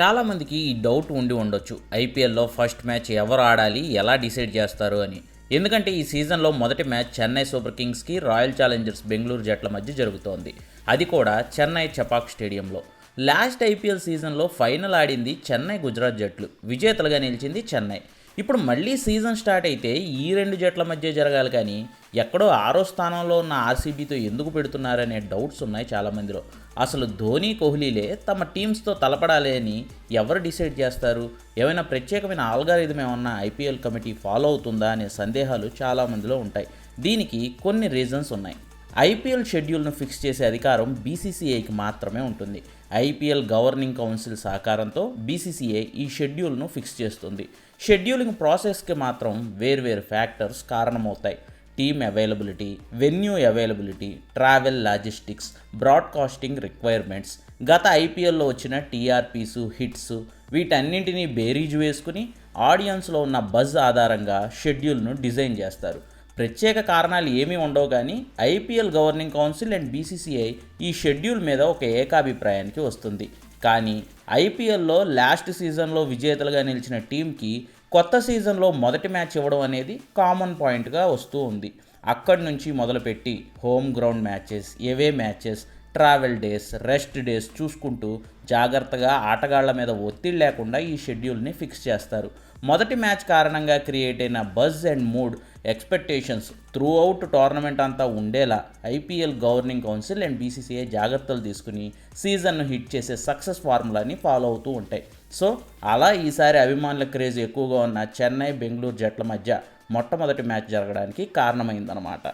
చాలామందికి ఈ డౌట్ ఉండి ఉండొచ్చు. ఐపీఎల్లో ఫస్ట్ మ్యాచ్ ఎవరు ఆడాలి ఎలా డిసైడ్ చేస్తారు అని. ఎందుకంటే ఈ సీజన్లో మొదటి మ్యాచ్ చెన్నై సూపర్ కింగ్స్కి రాయల్ ఛాలెంజర్స్ బెంగళూరు జట్ల మధ్య జరుగుతోంది. అది కూడా చెన్నై చపాక్ స్టేడియంలో. లాస్ట్ ఐపీఎల్ సీజన్లో ఫైనల్ ఆడింది చెన్నై గుజరాత్ జట్లు. విజేతలుగా నిలిచింది చెన్నై. ఇప్పుడు మళ్ళీ సీజన్ స్టార్ట్ అయితే ఈ రెండు జట్ల మధ్య జరగాలి కానీ ఎక్కడో ఆరో స్థానంలో ఉన్న ఆర్సీబీతో ఎందుకు పెడుతున్నారనే డౌట్స్ ఉన్నాయి చాలామందిలో. అసలు ధోని కోహ్లీలే తమ టీమ్స్తో తలపడాలి అని ఎవరు డిసైడ్ చేస్తారు? ఏమైనా ప్రత్యేకమైన ఆల్గారిథం ఏమన్నా ఐపీఎల్ కమిటీ ఫాలో అవుతుందా అనే సందేహాలు చాలామందిలో ఉంటాయి. దీనికి కొన్ని రీజన్స్ ఉన్నాయి. ఐపీఎల్ షెడ్యూల్ను ఫిక్స్ చేసే అధికారం బీసీసీఐకి మాత్రమే ఉంటుంది. ఐపీఎల్ గవర్నింగ్ కౌన్సిల్ సహకారంతో బీసీసీఐ ఈ షెడ్యూల్ను ఫిక్స్ చేస్తుంది. షెడ్యూలింగ్ ప్రాసెస్కి మాత్రం వేర్వేరు ఫ్యాక్టర్స్ కారణమవుతాయి. Team availability venue availability travel logistics broadcasting requirements గత ఐపీఎల్లో వచ్చిన టీఆర్పీసు హిట్స్ వీటన్నింటినీ బేరీజు వేసుకుని ఆడియన్స్లో ఉన్న బజ్ ఆధారంగా షెడ్యూల్ను డిజైన్ చేస్తారు. ప్రత్యేక కారణాలు ఏమీ ఉండవు కానీ IPL governing council and BCCI ఈ షెడ్యూల్ మీద ఒక ఏకాభిప్రాయానికి వస్తుంది. కానీ ఐపీఎల్లో లాస్ట్ సీజన్లో విజేతలుగా నిలిచిన టీంకి కొత్త సీజన్లో మొదటి మ్యాచ్ ఇవ్వడం అనేది కామన్ పాయింట్గా వస్తూ ఉంది. అక్కడి నుంచి మొదలుపెట్టి home ground matches away matches travel days rest days చూసుకుంటూ జాగ్రత్తగా ఆటగాళ్ళ మీద ఒత్తిడి లేకుండా ఈ షెడ్యూల్ని ఫిక్స్ చేస్తారు. మొదటి మ్యాచ్ కారణంగా క్రియేట్ అయిన buzz and mood expectations throughout tournament అంతా ఉండేలా IPL governing council and BCCI జాగ్రత్తలు తీసుకుని సీజన్ను హిట్ చేసే సక్సెస్ ఫార్ములాని ఫాలో అవుతూ ఉంటాయి. సో అలా ఈసారి అభిమానుల క్రేజ్ ఎక్కువగా ఉన్న చెన్నై బెంగళూరు జట్ల మధ్య మొట్టమొదటి మ్యాచ్ జరగడానికి కారణమైందనమాట